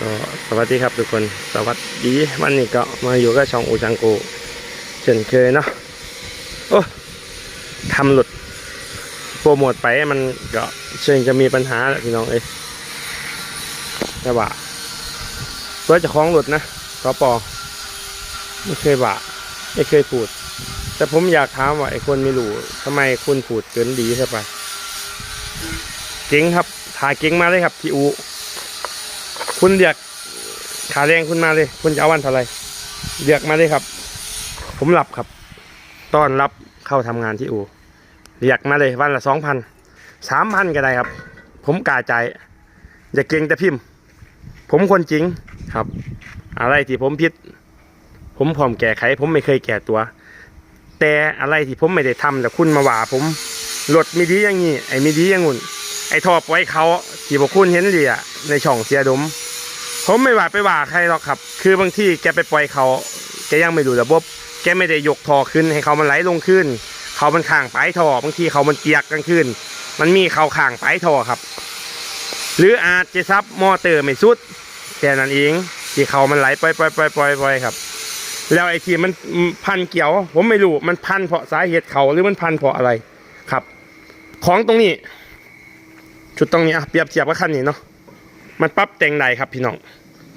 ก็สวัสดีครับทุกคนสวัสดีวันนี้ก็มาอยู่กับช่องอูจังโกเช่นเคยเนาะโอ้ทำหลุดโปรโมทไปมันก็เชิงจะมีปัญหาแหละพี่น้องเอ้ยแต่ว่าเพื่อจะคล้องหลุดนะก็ปอไม่เคยว่าไม่เคยพูด แต่ผมอยากถามว่าไอ้คนไม่รู้ทำไมคุณพูดเกินดีใช่ปะเก่งครับถ่ายเก่งมาเลยครับพี่อู คุณเรียกขาแรงคุณมาเลย คุณจะเอาวันเท่าไรเรียกมาเลยครับ ผมหลับครับ ต้อนรับเข้าทำงานที่อู่เรียกมาเลยวันละสองพันสามพันก็ได้ครับ ผมกล้าใจ อย่าเก่งแต่พิมพ์ ผมคนจริงครับ อะไรที่ผมผิดผมพร้อมแก้ไข ผมไม่เคยแก้ตัว แต่อะไรที่ผมไม่ได้ทำแต่คุณมาว่าผมรถไม่ดีอย่างนี้ไอ้ม่ดีอย่างงู้นไอ้ทอปไว้เขาที่พวกคุณเห็นเรียในช่องเสียดม ผมไม่ว่าไปว่าใครหรอกครับ คือบางที่แกไปปล่อยเขาแกยังไม่ดูระบบ แกไม่ได้ยกท่อขึ้นให้เขามันไหลลงขึ้น เขามันข้างปลายท่อบางทีเขามันเปียกกลางคืนมันมีเขาข้างปลายท่อครับ หรืออาจจะซับมอเตอร์ไม่สุดแค่นั้นเองที่เขามันไหลปล่อยปล่อยปล่อยปล่อยปล่อยครับ แล้วไอ้ที่มันพันเกี่ยว ผมไม่รู้มันพันเพราะสาเหตุเขาหรือมันพันเพราะอะไรครับ ของตรงนี้ ชุดตรงนี้อะเปรียบเทียบกับคันนี้เนาะ มันปรับแต่งใดครับพี่น้อง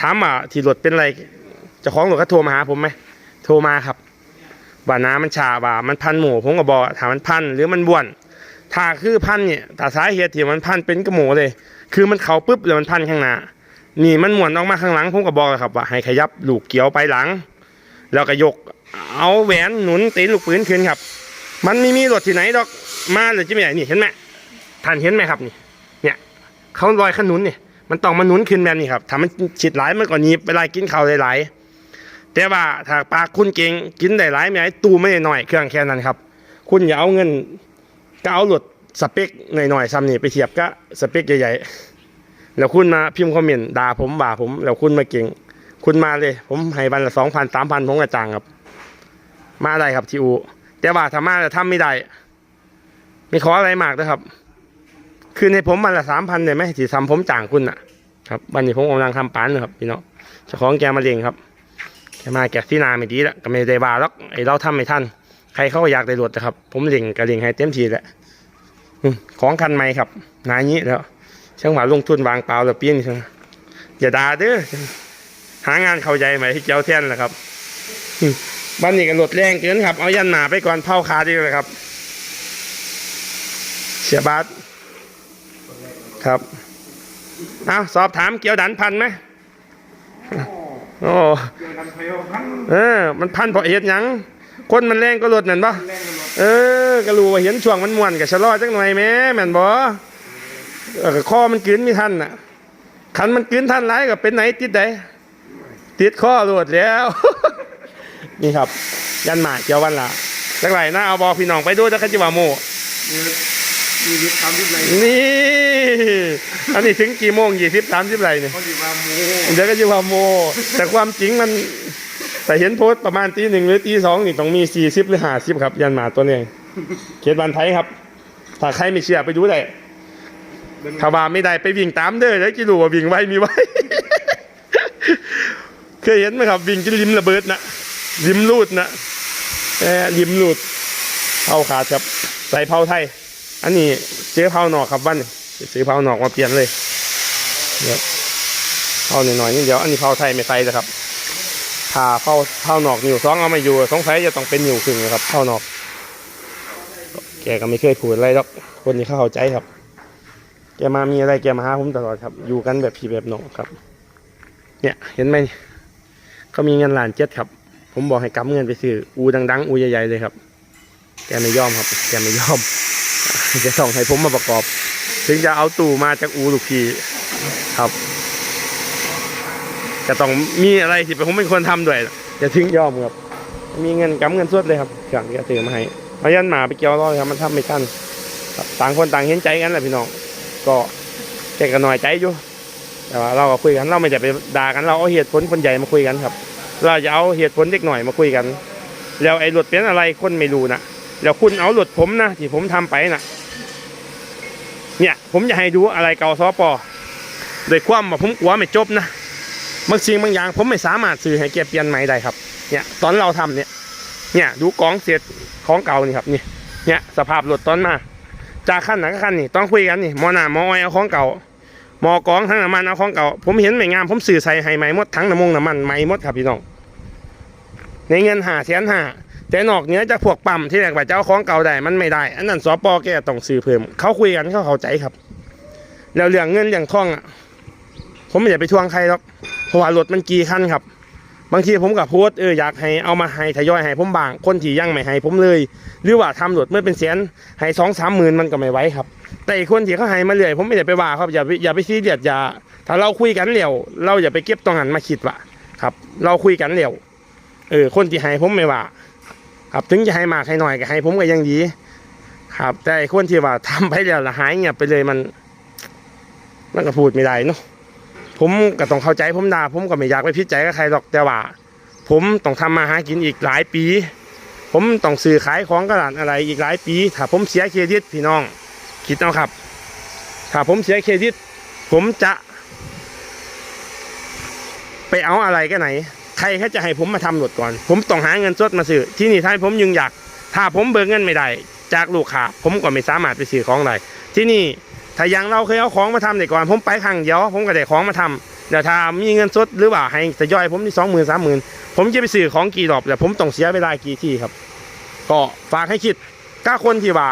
ถามว่าที่รถเป็นไรเจ้าของรถก็โทรมาหาผมไหมโทรมาครับว่าน้ำมันชาว่ามันพันหมูผมก็บอกถามมันพันหรือมันบ้วนถ้าคือพันเนี่ยแต่สาเหตุที่มันพันเป็นกระหมูเลย คือมันเขาปุ๊บแล้วมันพันข้างหน้านี่มันหมุนออกมาข้างหลังผมก็บอกแล้วครับว่าให้ขยับลูกเกี่ยวไปหลัง แล้วก็ยกเอาแหวนหนุนตีนลูกปืนขึ้นครับ มันไม่มีรถที่ไหนดอกมาเลยจิไม่ใหญ่นี่เห็นไหมท่านเห็นไหมครับนี่ เนี่ยเขาลอยขนุนเนี่ย มันต้องมาหนุนขึ้นแบบนี้ครับถ้ามันฉีดหลายมันก็หนีบเวลากินข้าวหลายๆแต่ว่าถ้าปลากคุณเก่งกินได้หลายไม่ไอตู้ไม่ได้น้อยเครื่องแค่นั้นครับ คุณอย่าเอาเงินก็เอารถสเปคหน่อยๆซ้ำนี่ไปเทียบก็สเปคใหญ่ๆแล้วคุณมาพิมพ์คอมเมนต์ด่าผมบ่าผม แล้วคุณมาเก่ง คุณมาเลย ผมให้วันละสองพันสามพันผมกระจางครับ มาได้ครับทีอูแต่ว่าถ้ามาแล้วทำไม่ได้ ไม่ขออะไรมากนะครับ คือในผมวันละสามพันเนี่ยไหมที่ทำผมจ่างคุณอะ ครับวันนี้ผมกำลังทำปานอยู่ครับพี่น้องเจ้าของแกมาเลี้ยงครับแกมาแกที่นาไม่ดีล้วก็ไม่ได้ว่าหรอกไอเราทำไม่ทันใครเขาก็อยากได้รถนะครับ ผมเลี้ยงก็เลี้ยงให้เต็มทีแหละของคันใหม่ครับนายนี้แล้วช่างหวาลงทุนวางเปล่าแล้วเปีนใช่ไหมอย่าด่าเด้อหางานเข้าใจไหมที่เจ้าแท่นนะครับบ้านนี้ก็รถแรงเกินครับ เอายันหนาไปก่อนเผาคาดีเลยครับ เสียบาท ครับเอาสอบถามเกี่ยวดันพันไหมโอ้เกี่ยวกันไฟเอาพันเออ มันพันเพราะเหตุยัง คนมันแรงก็ลดนั่นปะเออกรู้ว่าเห็นช่วงมันมวนกับชะลอจักหน่อยแหม่แม่นบ่เออข้อมันกืนไม่ทันน่ะขันมันกืนทันไรก็เป็นไหนติดใดติดข้อโลดแล้ว นี่ครับ ยันหมาเกี่ยววันละจักไรนะเอาบอพี่น้องไปดูจะขจิวาโม มีมีวิทย์ทำที่ไหนนี่ อันนี้ถึงกี่โมงยี่สิบสามสิบไรเนี่ยเขาดีว่าหมูเดี๋ยวก็จะว่าโม แต่ความจริงมัน แต่เห็นโพสต์ประมาณตีหนึ่งหรือตีสองนี่ต้องมีสี่สิบหรือห้าสิบครับ ยันหมาตัวนี้เขตบันไทยครับ ถ้าใครไม่เชื่อไปดูได้ถ้าว่าไม่ได้ไปวิ่งตามเด้อแล้วจะรู้ว่าวิ่งไวมีไวเคยเห็นไหมครับ วิ่งจนริมระเบิดนะริมรูดนะเออริมรูดเผาขาดครับใส่เผาไทย อันนี้เจ๊เผาหนอกครับวันนี้ซื้อเผาหนอกมาเปลี่ยนเลยเดี๋ยวเผาหน่อยๆนี่เดี๋ยวอันนี้เผาไทยไม่ใส่แล้วครับถ้าเผาเผาหนอกนิ้วสองเอามาอยู่สงสัยจะต้องเป็นนิ้วครึ่งนะครับเผาหนอก แกก็ไม่เคยพูดอะไรหรอกคนนี้เขาเข้าใจครับ แกมามีอะไรแกมาหาผมตลอดครับ อยู่กันแบบพี่แบบหนองครับ เนี่ยเห็นไหมเขามีเงินหลานเจ็ดครับ ผมบอกให้กำเงินไปซื้ออูดังๆ อูใหญ่ๆเลยครับ แกไม่ยอมครับ แกไม่ยอม จะส่งให้ผมมาประกอบ ถึงจะเอาตู่มาจากอูลูกพีครับจะต้องมีอะไรที่ผมเป็นคนทำด้วยจะถึงยอมครับมีเงินกำเงินสดเลยครับเครื่องแกซื้อมาให้เอายันหมาไปเกี่ยวร้อยครับมันทำไม่ทันต่างคนต่างเห็นใจกันแหละพี่น้องก็แกก็หน่อยใจอยู่แต่ว่าเราก็คุยกันเราไม่ได้ไปด่ากันเราเอาเหตุผลคนใหญ่มาคุยกันครับ เราจะเอาเหตุผลเด็กหน่อยมาคุยกัน แล้วไอ้รถเป็นอะไรคนไม่รู้นะ แล้วคุณเอารถผมนะที่ผมทำไปนะเนี่ย ผมจะให้ดูอะไรเก่าซอปอโดยความว่าผมกลัวไม่จบนะบางสิ่งบางอย่าง ผมไม่สามารถซื้อให้แกเปลี่ยนใหม่ได้ครับ เนี่ยตอนเราทำเนี่ย เนี่ยดูกองเศษของเก่านี่ครับนี่เนี่ยสภาพรถตอนมาจากขั้นไหนก็ขั้นนี่ต้องคุยกันนี่มอหน้ามอออยเอาของเก่ามอกองทั้งน้ำมันเอาของเก่า ผมเห็นไม่งามผมสื่อใส่ให้ใหม่หมดทั้งน้ำมงน้ำมันใหม่หมดครับพี่น้องในเงินหาแสนหา แต่นอกเหนือจากพวกปั๊มที่แรกว่าจะเอาของเก่าได้มันไม่ได้ อันนั้นสปแกต้องซื้อเพิ่ม เขาคุยกันเขาเข้าใจครับ แล้วเรื่องเงินเรื่องทองอะ ผมไม่อยากไปทวงใครหรอกเพราะว่ารถมันกี่คันครับ บางทีผมกับโพสเอออยากให้เอามาให้ทยอยให้ผมบาง คนที่ยังไม่ให้ผมเลย หรือว่าทำรถเมื่อเป็นแสนให้สองสามหมื่นมันก็ไม่ไหวครับ แต่อีกคนที่เขาให้มาเรื่อยผมไม่ได้ไปว่าครับอย่าอย่าไปซีเรียสอย่าถ้าเราคุยกันเร็วเราอย่าไปเก็บตรงนั้นมาคิดว่าครับ เราคุยกันเร็วเออคนที่ให้ผมไม่ว่า ครับถึงจะให้มากให้น้อยก็ให้ผมก็ยังดีครับ แต่ไอ้คนที่ว่าทำไปแล้วละหายเงียบไปเลยมัน มันก็พูดไม่ได้เนาะผมก็ต้องเข้าใจผมด่าผมก็ไม่อยากไปพิจัยกับใครหรอกแต่ว่า ผมต้องทำมาหากินอีกหลายปี ผมต้องซื้อขายของกระดานอะไรอีกหลายปีถ้าผมเสียเครดิตพี่น้อง คิดเอาครับ ถ้าผมเสียเครดิต ผมจะ ไปเอาอะไรกันไหน ครเขาจะให้ผมมาทำรถก่อน ผมต้องหาเงินสดมาซื้อที่นี่ถ้าผมยังอยาก ถ้าผมเบิกเงินไม่ได้ จากลูกค้าผมก็ไม่สามารถไปซื้อของได้ที่นี่ถ้ายังเราเคยเอาของมาทำแต่ก่อน ผมไปครั้งเดียวผมก็ได้ของมาทำเดี๋ยวถ้ามีเงินสดหรือว่าให้ทยอยผมที่สองหมื่นสามหมื่นผมจะไปซื้อของกี่รอบแต่ผมต้องเสียเวลากี่ที่ครับ ก็ฝากให้คิดก้าคนที่ว่า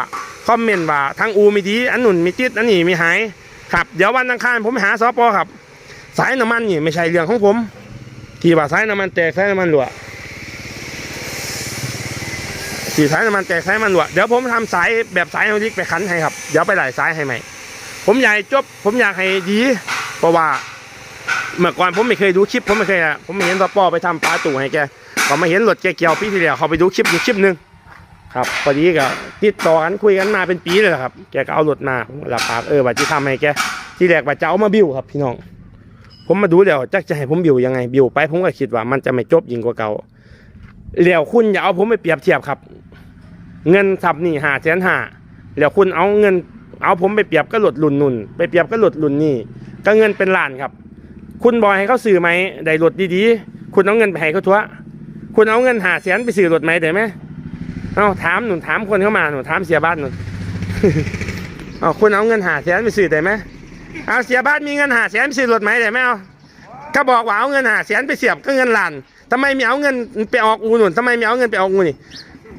คอมเมนต์ว่าทางอูมีดีอันหนุนมีติดอันนี้มีหายครับ เดี๋ยววันอังคารผมหาสปครับ สายน้ำมันนี่ไม่ใช่เรื่องของผม ที่ว่าสายน้ำมันแตกสายน้ำมันรั่วที่สายน้ำมันแตกสายน้ำมันรั่วเดี๋ยวผมทำสายแบบสายเอาดิกไปขันให้ครับ เดี๋ยวไปหลายสายให้ใหม่ ผมอยากจบ ผมอยากให้ดีเพราะว่าเมื่อก่อนผมไม่เคยดูคลิป ผมไม่เคยอะผมไม่เห็นสปอไปทำปลาตู่ให้แกก็มาเห็นรถแกเกี่ยวปีที่แล้วเขาไปดูคลิปอยู่คลิปหนึ่งครับพอดีก็ติดต่อกันคุยกันมาเป็นปีเลยละครับ แกก็เอารถมาผมรับปากเออว่าจะทำให้แกที่แรกว่าจะเอามาบิวครับพี่น้อง ผมมาดูแล้วจักจะให้ผมบิวยังไงบิวไปผมก็คิดว่ามันจะไม่จบยิ่งกว่าเก่าแล้วคุณอย่าเอาผมไปเปรียบเทียบครับ เงินทับนี่หาแสนหาแล้วคุณเอาเงิน เอาผมไปเปรียบก็หลดรุ่นนุ่นไปเปรียบก็หลดรุ่นนี่ก็เงินเป็นล้านครับ คุณบอยให้เขาซื้อไหมได้รถดีๆ คุณเอาเงินไปให้เขาทั่วคุณเอาเงินหาแสนไปซื้อรถไหมได้ไหมเอาถามหนุนถามคนเข้ามาหนุนถามเสียบ้านหนุนเอาคุณเอาเงินหาแสนไปซื้อได้ไหม เอาเสียบ้านมีเงินหาแสนไปซื้อรถไหมได้ไหมเอาก็บอกว่าเอาเงินหาแสนไปเสียบก็เงินล้านทำไมไม่เอาเงินไปออกอูหนุนทำไมไม่เอาเงินไปออกอูนี่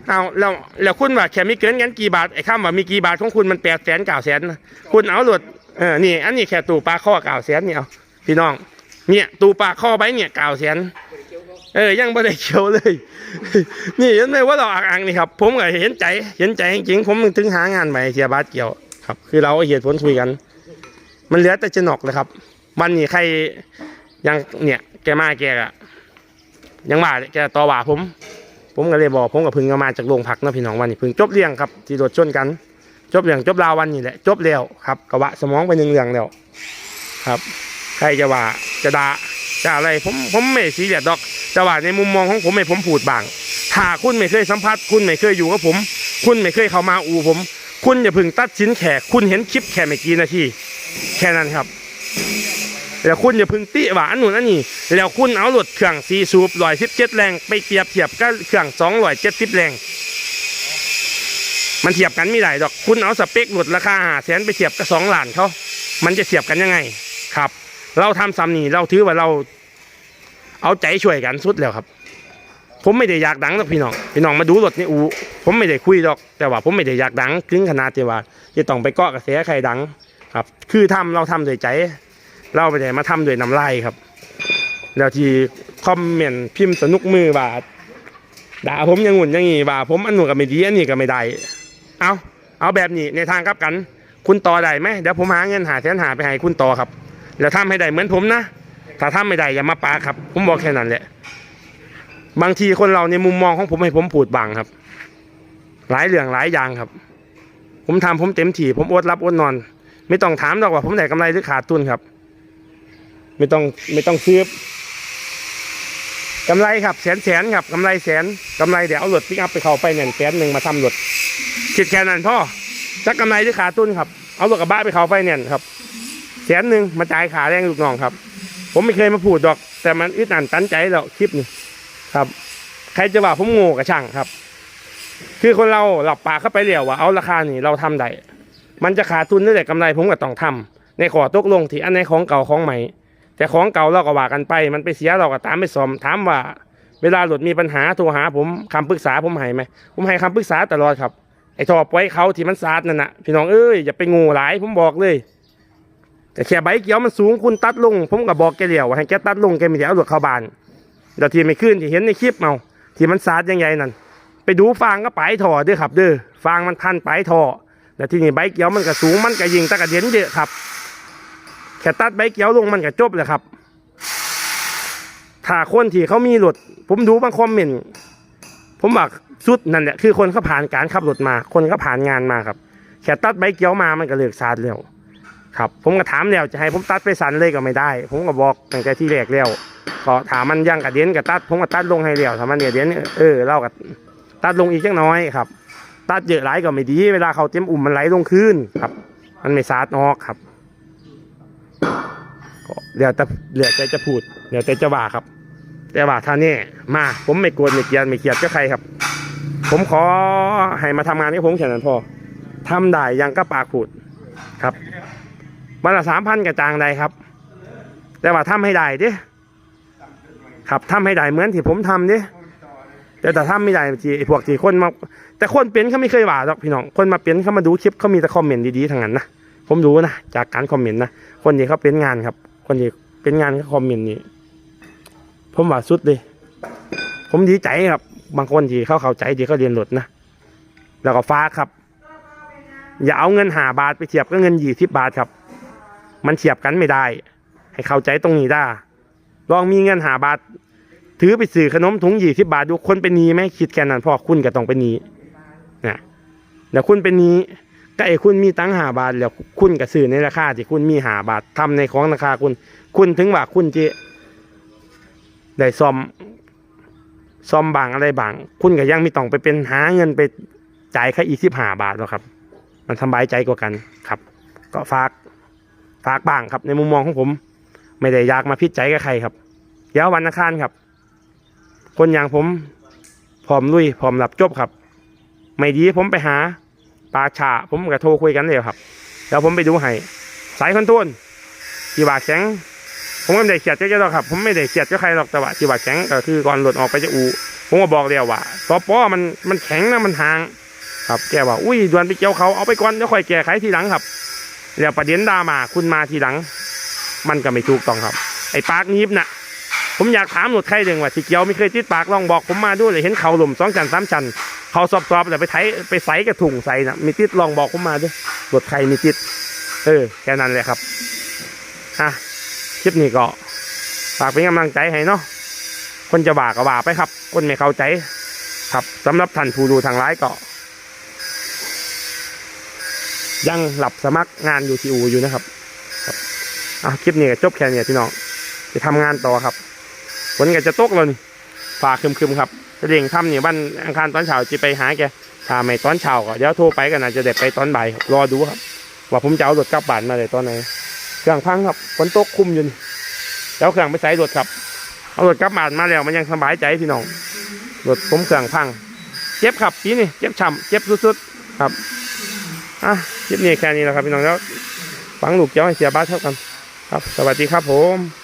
เอาแล้วแล้วคุณว่าแค่มีเกินกันกี่บาทไอ้คำว่ามีกี่บาทของคุณมันแปดแสนเก้าแสนคุณเอารถเออนี่ อันนี้แค่ตู้ปลาข้อเก้าแสนนี่เอาพี่น้อง เนี่ยตูปาข้อไปเนี่ยเก่าแสนเออยังไม่ได้เขียวเลย นี่เห็นไหมว่าเราอ่างนี่ครับ ผมก็เห็นใจ เห็นใจจริงผมถึงหางานใหม่เสียบาทเกี่ยวครับ คือเราเอาเหตุผลคุยกัน มันเหลือแต่จะหนอกเลยครับ วันนี้ใครยังเนี่ย แกมาแกอะยังว่าแกต่อว่าผม ผมก็เลยบอกผมกับพึ่งก็มาจากโรงพักนะพี่น้องวันนี้พึ่งจบเรื่องครับที่รถชนกัน จบเรื่องจบราววันนี้แหละจบแล้วครับกระวะสมองไปหนึ่งเรื่องแล้วครับ ใครจะว่าจะด่าจะอะไรผมผมไม่ซีเรียสดอกแต่ว่าในมุมมองของผมไม่ผมพูดบางถ้าคุณไม่เคยสัมผัสคุณไม่เคยอยู่กับผม คุณไม่เคยเข้ามาอูผม คุณอย่าพึ่งตัดสินแขกคุณเห็นคลิปแค่ไม่กี่นาที แค่นั้นครับ แล้วคุณอย่าพึ่งติว่าอันนู้นอันนี้ แล้วคุณเอารถเครื่องซีซูบร้อยสิบเจ็ดแรงไปเปรียบเทียบกับเครื่องสองร้อยเจ็ดสิบแรงมันเทียบกันไม่ได้ดอก คุณเอาสเปครถราคาหาแสนไปเทียบกับสองล้านเขา มันจะเทียบกันยังไง ครับ เราทำซ้ำนี่เราถือว่าเรา เอาใจช่วยกันสุดแล้วครับ ผมไม่ได้อยากดังหรอกพี่น้อง พี่น้องมาดูรถนี่อู ผมไม่ได้คุยหรอก แต่ว่าผมไม่ได้อยากดังถึงขนาดที่ว่าจะต้องไปเกาะกระแสใครดัง ครับ คือทำเราทำด้วยใจ เราไม่ได้มาทำด้วยน้ำลายครับ แล้วที่คอมเมนต์พิมพ์สนุกมือว่าด่าผมยังหุ่นยังงี้ว่าผมอันหนูนกับไม่ดีอันนี้ก็ไม่ได้ เอาเอาแบบนี้ในทางกลับกัน คุณต่อได้ไหมเดี๋ยวผมหาเงินหาแสนหาไปให้คุณต่อครับ แล้วทำให้ได้เหมือนผมนะ ถ้าทำไม่ได้อย่ามาปาครับ ผมบอกแค่นั้นแหละ บางทีคนเราในมุมมองของผมให้ผมพูดบางครับ หลายเรื่องหลายอย่างครับ ผมทำผมเต็มที่ผมอดรับอดนอน ไม่ต้องถามหรอกว่าผมได้กำไรหรือขาดทุนครับ ไม่ต้องไม่ต้องซื้อกำไรครับแสนแสนครับกำไรแสนกำไรเดี๋ยวเอารถปิกอัพไปเขาไปเนี่ยแสนหนึ่งมาทำรถคิดแค่นั้นพ่อจะกกำไรหรือขาดทุนครับเอารถกระบะไปเขาไปเนี่ยครับแสนหนึ่งมาจ่ายขาแรงลูกน้องครับ ผมไม่เคยมาพูดดอก แต่มันอึดอันตันใจแล้วคลิปนี้ครับ ใครจะว่าผมโง่กับช่างครับ คือคนเราหลับปากเข้าไปเรียวว่าเอาราคานี่เราทำได้ มันจะขาดทุนได้แต่กำไรผมก็ต้องทำในขอตกลงที่อันในของเก่าของใหม่ แต่ของเก่าเราก็ว่ากันไป มันไปเสียเราก็ตามไปซ่อมถามว่า เวลาหลุดมีปัญหาโทรหาผมคำปรึกษาผมให้ไหมผมให้คำปรึกษาตลอดครับไอ้ทอปไว้เขาที่มันสาดนั่นน่ะพี่น้องเอ้ยอย่าไปงูหลายผมบอกเลยแต่แค่ใบเกี่ยวมันสูงคุณตัดลง ผมก็บอกแกเดียวว่าให้แกตัดลงแกม่ได้เอาหลุดเข้าบานเดี๋ยวที่ไม่ขึ้นที่เห็นในคลิปเอาที่มันสาดยังไงนั่นไปดูฟางก็ไปถอเด้อครับ เด้อฟางมันพันไปถอ แล้วที่นี่ใบเกี่ยวมันก็สูงมันก็ยิงตะกระเด็นเยอะครับแค่ตัดใบเกี่ยวลงมันก็จบเลยครับ ถ้าคนที่เขามีรถผมดูบางคอมเมนต์ผมบอกสุดนั่นแหละคือคนเขาผ่านการขับรถมา คนเขาผ่านงานมาครับแค่ตัดใบเกี่ยวมามันก็เลิกซาดแล้วครับ ผมก็ถามแล้วจะให้ผมตัดไปสันเลยก็ไม่ได้ ผมก็บอกตั้งแต่ที่แรกแล้วก็ถามมันยังกระเด็นกับตัดผมก็ตัดลงให้แล้วถามมันเนี่ยเด็นเออเราก็ตัดลงอีกจังน้อยครับ ตัดเยอะหลายก็ไม่ดี เวลาเขาเต็มอุ่มมันไหลลงคืนครับ มันไม่ซาดออกครับก็เดี๋ยวแต่เดี๋ยวแต่จะพูดเดี๋ยวแต่จะว่าครับ แต่ว่าท่านี่มาผมไม่กลัวไม่เกลียดไม่เกลียดก็ใครครับ ผมขอให้มาทำงานให้ผมแค่นั้นพอทำได้ยังก็ปากพูดครับวันละสามพันกระจางใดครับ แต่ว่าทำให้ได้ดิครับทำให้ได้เหมือนที่ผมทำดิ แต่แต่ทำไม่ได้ที่ไอ้พวกที่คนมา แต่คนเป็นเขาไม่เคยว่าหรอกพี่น้องคนมาเป็นเขามาดูคลิปเขามีแต่คอมเมนต์ดีๆทางนั้นนะผมรู้นะจากการคอมเมนต์นะคนที่เขาเป็นงานครับ คนที่เป็นงานเขาคอมเมนต์นี่ผมว่าสุดเลยผมดีใจครับ บางคนที่เขาเข้าใจที่เขาเรียนรถนะแล้วก็ฟ้าครับ อย่าเอาเงินหาบาทไปเทียบกับเงินยี่สิบบาทครับ มันเทียบกันไม่ได้ ให้เข้าใจตรงนี้ได้ลองมีเงินหาบาท ถือไปซื้อขนมถุงยี่สิบาทดูคนเป็นนี้ไหมคิดแค่นั้นเพอคุณก็ต้องเป็นนี้นะแล้วคุณเป็นนี้ก็ไอ้คุณมีตังหาบาทแล้วคุณก็ซื้อในราคาที่คุณมีหาบาททำในของราคาคุณ คุณถึงว่าคุณจะได้ซ่อมซ่อมบางอะไรบาง คุณก็ยังไม่ต้องไปเป็นหาเงินไปจ่ายแค่อีสิบหาบาทหรอกครับ มันสบายใจกว่ากันครับ ก็ฝากฝากบ้างครับ ในมุมมองของผม ไม่ได้อยากมาพิจใจกับใครครับเดี๋ยววันอังคารครับ คนอย่างผมพร้อมลุยพร้อมรับจบครับ ไม่ดีผมไปหาปลาชาผมก็โทรคุยกันเลยครับแล้วผมไปดูให้สายคอนโทรลที่บาแข็ง ผมไม่ได้เขียดเจ้าหรอกครับ ผมไม่ได้เขียดเจ้าใครหรอกแต่ว่าที่ว่าแข็งก็คือก่อนหลุดออกไปจากอูผมก็บอกเดียวว่าสปอมันมันแข็งนะมันห่าง ครับแกว่าอุ้ยดวนไปเกี่ยวเขาเอาไปก่อนแล้วค่อยแก้ไขทีหลังครับแล้วประเด็นดามาคุณมาทีหลัง มันก็ไม่ถูกต้องครับ ไอ้ปากนิบน่ะ ผมอยากถามหนวดใครเดึงว่าที่เกียวไม่เคยติดปากลองบอกผมมาด้วยเลยเห็นเขาหล่มสองชั้นสามชั้นเขาสอบๆแต่ไปไถไปใส่กระถุงใส่นะมีติดลองบอกผมมาด้วยหนวดใครมีติด เออแค่นั้นแหละครับอะคลิปนี้ก็ฝากเป็นกำลังใจให้เนาะคนจะบ่าก็บ่าไปครับ คนไม่เข้าใจ ครับสำหรับท่านผู้ดูทางไลฟ์ก็ยังหลับสมัครงานอยู่ที่อูอยู่นะครับครับอะคลิปนี้ก็จบแค่นี้พี่น้องจะทำงานต่อครับ ฝนก็จะตกแล้วนี่ฝากคึมๆครับเร่งทำเนี่ยวันอังคารตอนเช้าจะไปหาแกถ้าไม่ตอนเช้าก็เดี๋ยวโทรไปกันนะจะเด็ดไปตอนบ่ายรอดูครับ ว่าผมจะเอารถกลับบ้านมาเลยตอนไหนเครื่องพังครับฝนตกคุมอยู่นี่แล้วเครื่องไปใส่รถครับ เอารถกลับบ้านมาแล้วมันยังสบายใจพี่น้องรถผมเครื่องพัง เจ็บครับปีนี่เจ็บช้ำเจ็บสุดๆครับอะคลิปนี้แค่นี้แหละครับพี่น้องแล้วฟังลูกเจ้าให้เสียบ้านเท่ากัน ครับ สวัสดีครับผม